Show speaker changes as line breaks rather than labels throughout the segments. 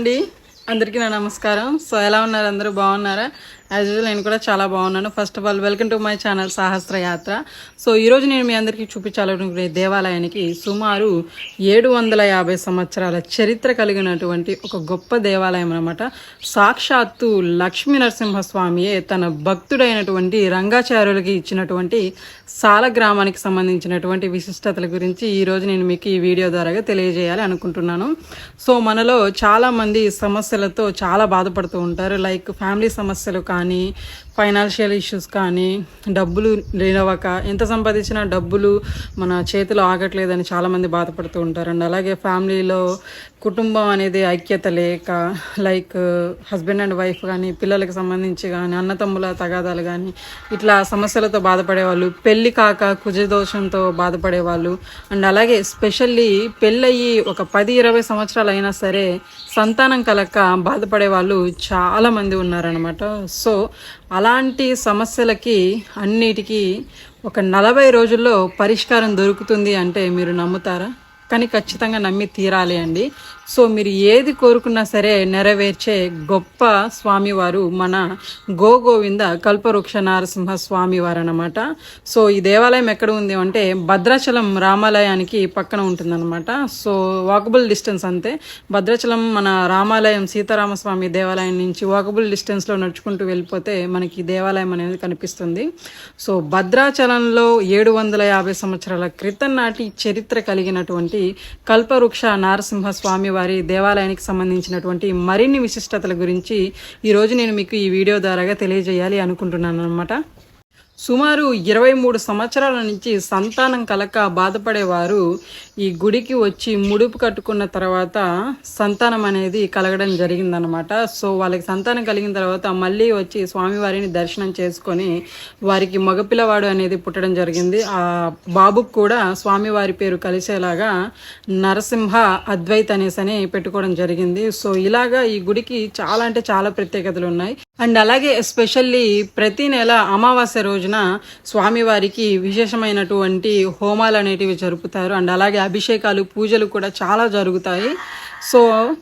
అండి. అందరికీ నా నమస్కారం. సో ఎలా ఉన్నారు? అందరూ బాగున్నారా? యాజ్ యూజువల్ నేను కూడా చాలా బాగున్నాను. First of all welcome to my channel Sahasra Yatra so ఈరోజు నేను మీ అందరికీ చూపించాలనుకునే దేవాలయానికి సుమారు ఏడు వందల యాభై సంవత్సరాల చరిత్ర కలిగినటువంటి ఒక గొప్ప దేవాలయం అనమాట సాక్షాత్తు లక్ష్మీ నరసింహస్వామియే తన భక్తుడైనటువంటి రంగాచార్యులకి ఇచ్చినటువంటి సాల గ్రామానికి సంబంధించినటువంటి విశిష్టతల గురించి ఈరోజు నేను మీకు ఈ వీడియో ద్వారాగా తెలియజేయాలి అనుకుంటున్నాను. సో మనలో చాలామంది సమస్యలతో చాలా బాధపడుతూ ఉంటారు. లైక్ ఫ్యామిలీ సమస్యలు కానీ కానీ ఫైనాన్షియల్ ఇష్యూస్ కానీ డబ్బులు లేనవ్వక ఎంత సంపాదించినా డబ్బులు మన చేతిలో ఆగట్లేదని చాలామంది బాధపడుతూ ఉంటారండి అలాగే ఫ్యామిలీలో కుటుంబం అనేది ఐక్యత లేక లైక్ హస్బెండ్ అండ్ వైఫ్ కానీ పిల్లలకు సంబంధించి కానీ అన్నతమ్ముల తగాదాలు కానీ ఇట్లా సమస్యలతో బాధపడేవాళ్ళు పెళ్ళి కాక కుజదోషంతో బాధపడేవాళ్ళు అండ్ అలాగే స్పెషల్లీ పెళ్ళయి ఒక పది ఇరవై సంవత్సరాలు అయినా సరే సంతానం కలక్క బాధపడే వాళ్ళు చాలామంది ఉన్నారనమాట సో సో అలాంటి సమస్యలకి అన్నిటికీ ఒక నలభై రోజుల్లో పరిష్కారం దొరుకుతుంది అంటే మీరు నమ్ముతారా? కానీ ఖచ్చితంగా నమ్మి తీరాలి అండి. సో మీరు ఏది కోరుకున్నా సరే నెరవేర్చే గొప్ప స్వామివారు మన గోగోవింద కల్పవృక్ష నరసింహ స్వామివారు అనమాట సో ఈ దేవాలయం ఎక్కడ ఉంది అంటే భద్రాచలం రామాలయానికి పక్కన ఉంటుందన్నమాట. సో వాకబుల్ డిస్టెన్స్ అంతే. భద్రాచలం మన రామాలయం సీతారామస్వామి దేవాలయం నుంచి వాకబుల్ డిస్టెన్స్లో నడుచుకుంటూ వెళ్ళిపోతే మనకి దేవాలయం అనేది కనిపిస్తుంది. సో భద్రాచలంలో ఏడు వందల యాభై సంవత్సరాల క్రితం నాటి చరిత్ర కలిగినటువంటి కల్పవృక్ష నరసింహ స్వామివారు వారి దేవాలయానికి సంబంధించినటువంటి మరిన్ని విశిష్టతల గురించి ఈరోజు నేను మీకు ఈ వీడియో ద్వారాగా తెలియజేయాలి అనుకుంటున్నాను అనమాట సుమారు ఇరవై మూడు సంవత్సరాల నుంచి సంతానం కలక బాధపడేవారు ఈ గుడికి వచ్చి ముడుపు కట్టుకున్న తర్వాత సంతానం అనేది కలగడం జరిగిందనమాట సో వాళ్ళకి సంతానం కలిగిన తర్వాత మళ్ళీ వచ్చి స్వామివారిని దర్శనం చేసుకొని వారికి మగపిల్లవాడు అనేది పుట్టడం జరిగింది. ఆ బాబుకు కూడా స్వామివారి పేరు కలిసేలాగా నరసింహ అద్వైత్ అనేసి అని పెట్టుకోవడం జరిగింది. సో ఇలాగా ఈ గుడికి చాలా అంటే చాలా ప్రత్యేకతలు ఉన్నాయి. అండ్ అలాగే ఎస్పెషల్లీ ప్రతి నెల అమావాస్య రోజున స్వామివారికి విశేషమైనటువంటి హోమాలు అనేటివి జరుపుతారు. అండ్ అలాగే అభిషేకాలు పూజలు కూడా చాలా జరుగుతాయి. సో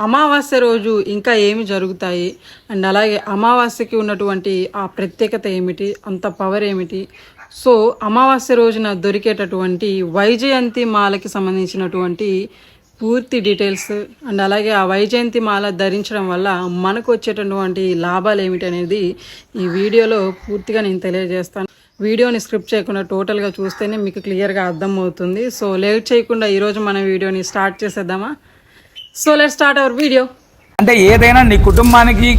అమావాస్య రోజు ఇంకా ఏమి జరుగుతాయి? అండ్ అలాగే అమావాస్యకి ఉన్నటువంటి ఆ ప్రత్యేకత ఏమిటి? అంత పవర్ ఏమిటి? సో అమావాస్య రోజున దొరికేటటువంటి వైజయంతి మాలకి సంబంధించినటువంటి పూర్తి డీటెయిల్స్. అండ్ అలాగే ఆ వైజయంతి మాల ధరించడం వల్ల మనకు వచ్చేటటువంటి లాభాలు ఏమిటి అనేది ఈ వీడియోలో పూర్తిగా నేను తెలియజేస్తాను. వీడియోని స్క్రిప్ట్ చేయకుండా టోటల్గా చూస్తేనే మీకు క్లియర్గా అర్థమవుతుంది. సో లేట్ చేయకుండా ఈరోజు మన వీడియోని స్టార్ట్ చేసేద్దామా? So let start our video.
అంటే ఏదైనా నీ కుటుంబానికి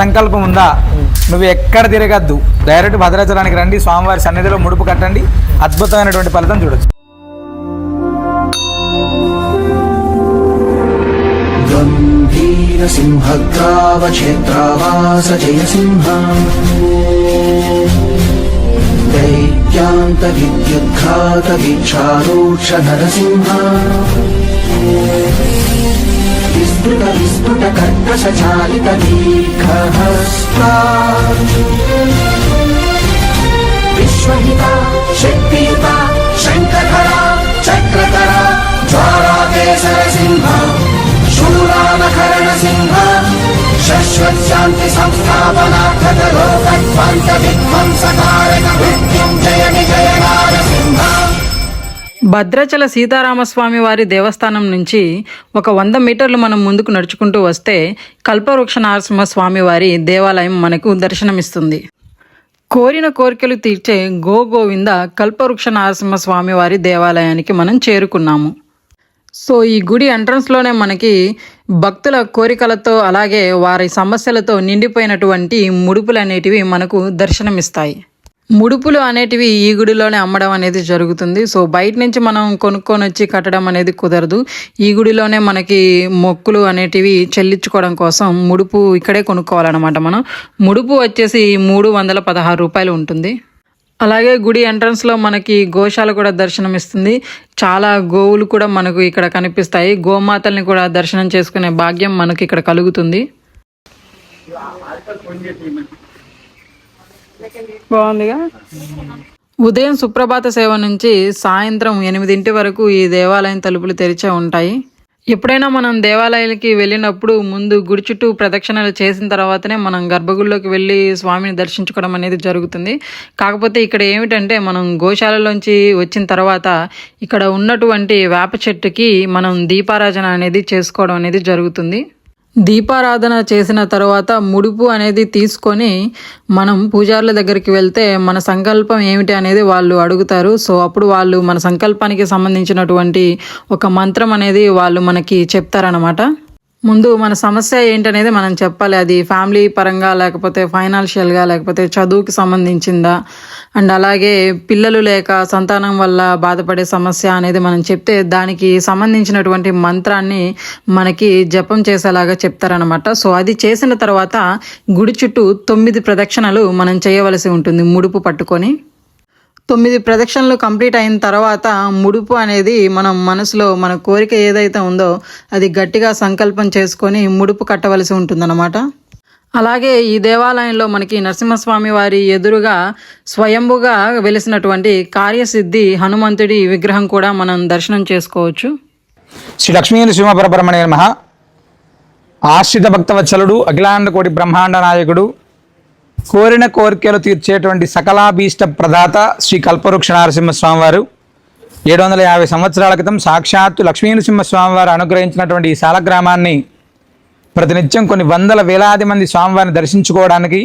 సంకల్పం ఉందా? నువ్వు ఎక్కడ తిరగద్దు. డైరెక్ట్ భద్రాచలానికి రండి స్వామివారి సన్నిధిలో ముడుపు కట్టండి. అద్భుతమైనటువంటి ఫలితం చూడొచ్చు.
गम्भीरसिंहग्रावक्षेत्रावास जयसिंह दैत्यान्तविद्युद्घातवीक्षारोक्ष नरसिंह विस्तृत विस्तृत कर्कशचालित दीर्घहस्ता विश्वहिता शक्तियुता శాంతి
భద్రాచల సీతారామస్వామి వారి దేవస్థానం నుంచి ఒక వంద మీటర్లు మనం ముందుకు నడుచుకుంటూ వస్తే కల్పవృక్ష నరసింహ స్వామి వారి దేవాలయం మనకు దర్శనమిస్తుంది. కోరిన కోరికలు తీర్చే గోగోవింద కల్పవృక్ష నరసింహ స్వామి వారి దేవాలయానికి మనం చేరుకున్నాము. సో ఈ గుడి ఎంట్రన్స్లోనే మనకి భక్తుల కోరికలతో అలాగే వారి సమస్యలతో నిండిపోయినటువంటి ముడుపులు అనేటివి మనకు దర్శనమిస్తాయి. ముడుపులు అనేటివి ఈ గుడిలోనే అమ్మడం అనేది జరుగుతుంది. సో బయట నుంచి మనం కొనుక్కొని వచ్చి కట్టడం అనేది కుదరదు. ఈ గుడిలోనే మనకి మొక్కులు అనేటివి చెల్లించుకోవడం కోసం ముడుపు ఇక్కడే కొనుక్కోవాలన్నమాట మనం. ముడుపు వచ్చేసి మూడు వందల పదహారు రూపాయలు ఉంటుంది. అలాగే గుడి ఎంట్రన్స్లో మనకి గోశాల కూడా దర్శనం ఇస్తుంది చాలా గోవులు కూడా మనకు ఇక్కడ కనిపిస్తాయి. గోమాతల్ని కూడా దర్శనం చేసుకునే భాగ్యం మనకి ఇక్కడ కలుగుతుంది. బాగుందిగా? ఉదయం సుప్రభాత సేవ నుంచి సాయంత్రం ఎనిమిదింటి వరకు ఈ దేవాలయం తలుపులు తెరిచే ఉంటాయి. ఎప్పుడైనా మనం దేవాలయాలకి వెళ్ళినప్పుడు ముందు గుడి చుట్టూ ప్రదక్షిణలు చేసిన తర్వాతనే మనం గర్భగుడిలోకి వెళ్ళి స్వామిని దర్శించుకోవడం అనేది జరుగుతుంది. కాకపోతే ఇక్కడ ఏమిటంటే మనం గోశాలలోంచి వచ్చిన తర్వాత ఇక్కడ ఉన్నటువంటి వేప చెట్టుకి మనం దీపారాధన అనేది చేసుకోవడం అనేది జరుగుతుంది. దీపారాధన చేసిన తర్వాత ముడుపు అనేది తీసుకొని మనం పూజారుల దగ్గరికి వెళ్తే మన సంకల్పం ఏమిటి అనేది వాళ్ళు అడుగుతారు. సో అప్పుడు వాళ్ళు మన సంకల్పానికి సంబంధించినటువంటి ఒక మంత్రం అనేది వాళ్ళు మనకి చెప్తారనమాట ముందు మన సమస్య ఏంటనేది మనం చెప్పాలి. అది ఫ్యామిలీ పరంగా లేకపోతే ఫైనాన్షియల్గా లేకపోతే చదువుకి సంబంధించిందా? అండ్ అలాగే పిల్లలు లేక సంతానం వల్ల బాధపడే సమస్య అనేది మనం చెప్తే దానికి సంబంధించినటువంటి మంత్రాన్ని మనకి జపం చేసేలాగా చెప్తారనమాట సో అది చేసిన తర్వాత గుడి చుట్టూ తొమ్మిది ప్రదక్షిణలు మనం చేయవలసి ఉంటుంది. ముడుపు పట్టుకొని. తొమ్మిది ప్రదక్షిణలు కంప్లీట్ అయిన తర్వాత ముడుపు అనేది మనం మనసులో మన కోరిక ఏదైతే ఉందో అది గట్టిగా సంకల్పం చేసుకొని ముడుపు కట్టవలసి ఉంటుందన్నమాట. అలాగే ఈ దేవాలయంలో మనకి నరసింహస్వామి వారి ఎదురుగా స్వయంభుగా వెలిసినటువంటి కార్యసిద్ధి హనుమంతుడి విగ్రహం కూడా మనం దర్శనం చేసుకోవచ్చు.
శ్రీ లక్ష్మీ నృసింహపరబ్రహ్మణ్య నమ. ఆశ్రిత భక్తవత్సలుడు అఖిలాండ కోటి బ్రహ్మాండ నాయకుడు కోరిన కోరికలు తీర్చేటువంటి సకలాభీష్ట ప్రదాత శ్రీ కల్పవృక్ష నరసింహస్వామివారు ఏడు వందల యాభై సంవత్సరాల క్రితం సాక్షాత్తు లక్ష్మీనరసింహస్వామివారు అనుగ్రహించినటువంటి ఈ శాలగ్రామాన్ని ప్రతినిత్యం కొన్ని వందల వేలాది మంది స్వామివారిని దర్శించుకోవడానికి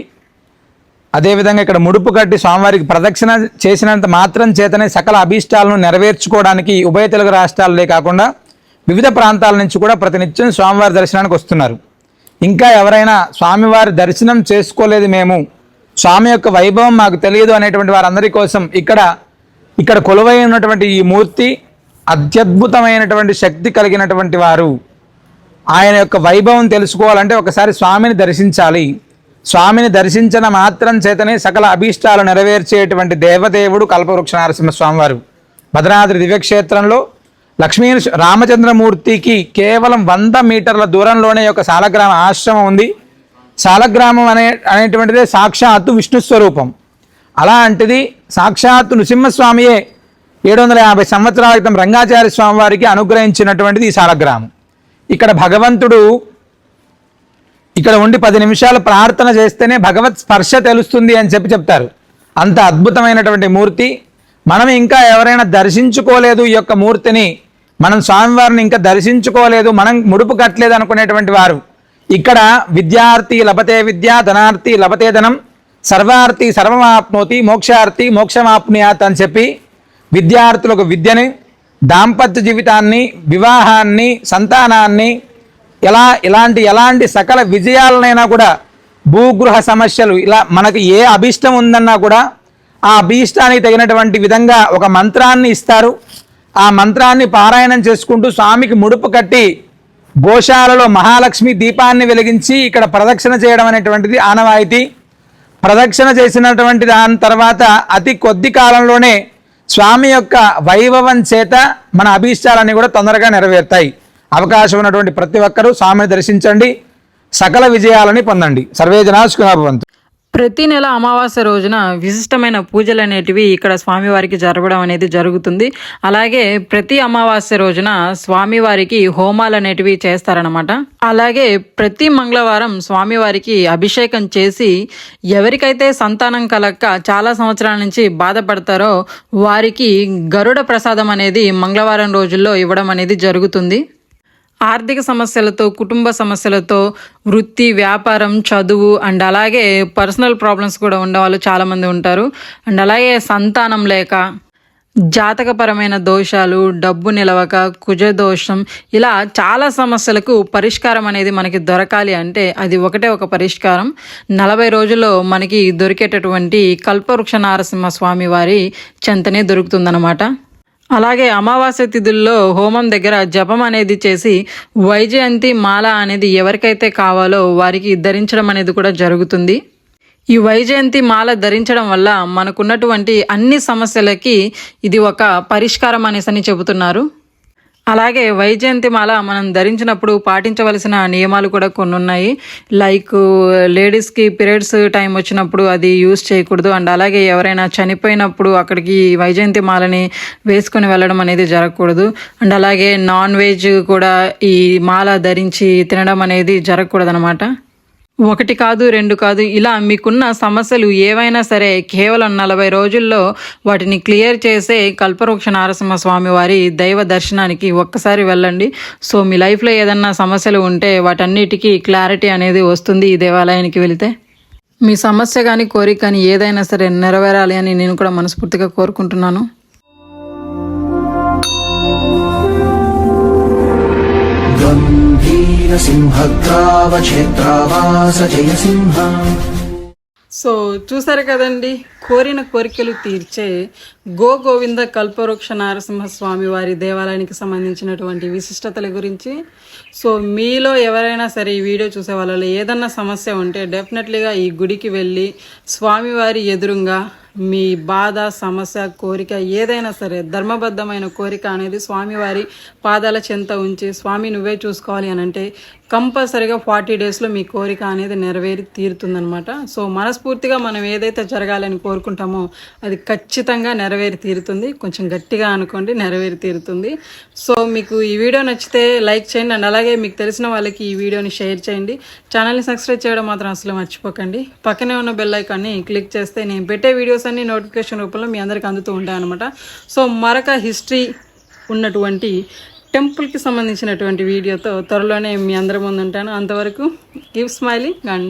అదేవిధంగా ఇక్కడ ముడుపు కట్టి స్వామివారికి ప్రదక్షిణ చేసినంత మాత్రం చేతనే సకల అభీష్టాలను నెరవేర్చుకోవడానికి ఉభయ తెలుగు రాష్ట్రాలే కాకుండా వివిధ ప్రాంతాల నుంచి కూడా ప్రతినిత్యం స్వామివారి దర్శనానికి వస్తున్నారు. ఇంకా ఎవరైనా స్వామివారి దర్శనం చేసుకోలేదు మేము. స్వామి యొక్క వైభవం మాకు తెలియదు అనేటువంటి వారందరి కోసం ఇక్కడ ఇక్కడ కొలువై ఉన్నటువంటి ఈ మూర్తి అత్యద్భుతమైనటువంటి శక్తి కలిగినటువంటి వారు. ఆయన యొక్క వైభవం తెలుసుకోవాలంటే ఒకసారి స్వామిని దర్శించాలి. స్వామిని దర్శించిన మాత్రం చేతనే సకల అభీష్టాలు నెరవేర్చేటువంటి దేవదేవుడు కల్పవృక్ష నరసింహస్వామివారు భద్రాద్రి దివ్యక్షేత్రంలో లక్ష్మీ రామచంద్రమూర్తికి కేవలం వంద మీటర్ల దూరంలోనే ఒక సాలగ్రామ ఆశ్రమం ఉంది. సాలగ్రామం అనే అనేటువంటిది సాక్షాత్తు విష్ణు స్వరూపం. అలాంటిది సాక్షాత్తు నృసింహస్వామియే ఏడు వందల యాభై సంవత్సరాల క్రితం రంగాచార్య స్వామి వారికి అనుగ్రహించినటువంటిది ఈ సాలగ్రామం. ఇక్కడ భగవంతుడు ఇక్కడ ఉండి పది నిమిషాలు ప్రార్థన చేస్తేనే భగవత్ స్పర్శ తెలుస్తుంది అని చెప్పి చెప్తారు. అంత అద్భుతమైనటువంటి మూర్తి. మనం ఇంకా ఎవరైనా దర్శించుకోలేదు ఈ యొక్క మూర్తిని మనం స్వామివారిని ఇంకా దర్శించుకోలేదు మనం ముడుపు కట్టలేదు అనుకునేటువంటి వారు. ఇక్కడ విద్యార్థి లభతే విద్య ధనార్థి లభతే ధనం సర్వార్థి సర్వమాప్నోతి మోక్షార్థి మోక్షమాప్నుయాత్ అని చెప్పి విద్యార్థులకు విద్యని దాంపత్య జీవితాన్ని వివాహాన్ని సంతానాన్ని ఎలా ఇలాంటి ఎలాంటి సకల విజయాలనైనా కూడా భూగృహ సమస్యలు ఇలా మనకి ఏ అభీష్టం ఉందన్నా కూడా ఆ అభీష్టానికి తగినటువంటి విధంగా ఒక మంత్రాన్ని ఇస్తారు. ఆ మంత్రాన్ని పారాయణం చేసుకుంటూ స్వామికి ముడుపు కట్టి గోశాలలో మహాలక్ష్మి దీపాన్ని వెలిగించి ఇక్కడ ప్రదక్షిణ చేయడం అనేటువంటిది ఆనవాయితీ. ప్రదక్షిణ చేసినటువంటి దాని తర్వాత అతి కొద్ది కాలంలోనే స్వామి యొక్క వైభవం చేత మన అభీష్టాలన్నీ కూడా తొందరగా నెరవేరుతాయి. అవకాశం ఉన్నటువంటి ప్రతి ఒక్కరూ స్వామిని దర్శించండి. సకల విజయాలని పొందండి. సర్వే జనాశుకుభవంతు
ప్రతి నెల అమావాస్య రోజున విశిష్టమైన పూజలు అనేటివి ఇక్కడ స్వామివారికి జరగడం అనేది జరుగుతుంది. అలాగే ప్రతి అమావాస్య రోజున స్వామివారికి హోమాలు అనేటివి చేస్తారనమాట అలాగే ప్రతి మంగళవారం స్వామివారికి అభిషేకం చేసి ఎవరికైతే సంతానం కలక్క చాలా సంవత్సరాల నుంచి బాధపడతారో వారికి గరుడ ప్రసాదం అనేది మంగళవారం రోజుల్లో ఇవ్వడం అనేది జరుగుతుంది. ఆర్థిక సమస్యలతో కుటుంబ సమస్యలతో వృత్తి వ్యాపారం చదువు అండ్ అలాగే పర్సనల్ ప్రాబ్లమ్స్ కూడా ఉండేవాళ్ళు చాలామంది ఉంటారు. అండ్ అలాగే సంతానం లేక జాతకపరమైన దోషాలు డబ్బు నిలవక కుజ దోషం ఇలా చాలా సమస్యలకు పరిష్కారం అనేది మనకి దొరకాలి అంటే అది ఒకటే ఒక పరిష్కారం. నలభై రోజుల్లో మనకి దొరికేటటువంటి కల్పవృక్ష నారసింహ స్వామి వారి చెంతనే దొరుకుతుందన్నమాట. అలాగే అమావాస్య తిథుల్లో హోమం దగ్గర జపం అనేది చేసి వైజయంతి మాల అనేది ఎవరికైతే కావాలో వారికి ధరించడం అనేది కూడా జరుగుతుంది. ఈ వైజయంతి మాల ధరించడం వల్ల మనకున్నటువంటి అన్ని సమస్యలకి ఇది ఒక పరిష్కారం అనేసి అని చెబుతున్నారు. అలాగే వైజయంతి మాల మనం ధరించినప్పుడు పాటించవలసిన నియమాలు కూడా కొన్ని ఉన్నాయి లైక్ లేడీస్కి పీరియడ్స్ టైం వచ్చినప్పుడు అది యూస్ చేయకూడదు. అండ్ అలాగే ఎవరైనా చనిపోయినప్పుడు అక్కడికి వైజయంతి మాలని వేసుకొని వెళ్ళడం అనేది జరగకూడదు. అండ్ అలాగే నాన్ వెజ్ కూడా ఈ మాల ధరించి తినడం అనేది జరగకూడదు అనమాట ఒకటి కాదు రెండు కాదు ఇలా మీకున్న సమస్యలు ఏవైనా సరే కేవలం నలభై రోజుల్లో వాటిని క్లియర్ చేసే కల్పవృక్ష నారసింహ స్వామి వారి దైవ దర్శనానికి ఒక్కసారి వెళ్ళండి. సో మీ లైఫ్లో ఏదన్నా సమస్యలు ఉంటే వాటన్నిటికీ క్లారిటీ అనేది వస్తుంది ఈ దేవాలయానికి వెళితే. మీ సమస్య కానీ కోరిక కానీ ఏదైనా సరే నెరవేరాలి అని నేను కూడా మనస్ఫూర్తిగా కోరుకుంటున్నాను. సో చూసారు కదండి కోరిన కోరికలు తీర్చే గో గోవింద కల్పవృక్ష స్వామి వారి దేవాలయానికి సంబంధించినటువంటి విశిష్టతల గురించి. సో మీలో ఎవరైనా సరే ఈ వీడియో చూసే వాళ్ళలో ఏదన్నా సమస్య ఉంటే డెఫినెట్లీగా ఈ గుడికి వెళ్ళి స్వామివారి ఎదురుగా మీ బాధ సమస్య కోరిక ఏదైనా సరే ధర్మబద్ధమైన కోరిక అనేది స్వామివారి పాదాల చెంత ఉంచి స్వామి నువ్వే చూసుకోవాలి అని అంటే కంపల్సరీగా ఫార్టీ డేస్లో మీ కోరిక అనేది నెరవేరి తీరుతుందనమాట సో మనస్ఫూర్తిగా మనం ఏదైతే జరగాలని కోరుకుంటామో అది ఖచ్చితంగా నెరవేరి తీరుతుంది. కొంచెం గట్టిగా అనుకోండి నెరవేరి తీరుతుంది. సో మీకు ఈ వీడియో నచ్చితే లైక్ చేయండి. అండ్ అలాగే మీకు తెలిసిన వాళ్ళకి ఈ వీడియోని షేర్ చేయండి. ఛానల్ని సబ్స్క్రైబ్ చేయడం మాత్రం అసలు మర్చిపోకండి. పక్కనే ఉన్న బెల్ ఐకాన్ని క్లిక్ చేస్తే నేను పెట్టే వీడియోస్ అన్ని నోటిఫికేషన్ రూపంలో మీ అందరికీ అందుతూ ఉంటాయి అనమాట సో మరొక హిస్టరీ ఉన్నటువంటి టెంపుల్కి సంబంధించినటువంటి వీడియోతో త్వరలోనే మీ అందరి ముందు ఉంటాను. అంతవరకు give smiling and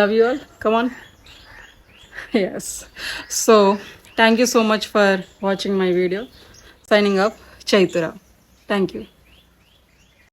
love you all. Come on yes so thank you so much for watching my video signing off Chaitura thank you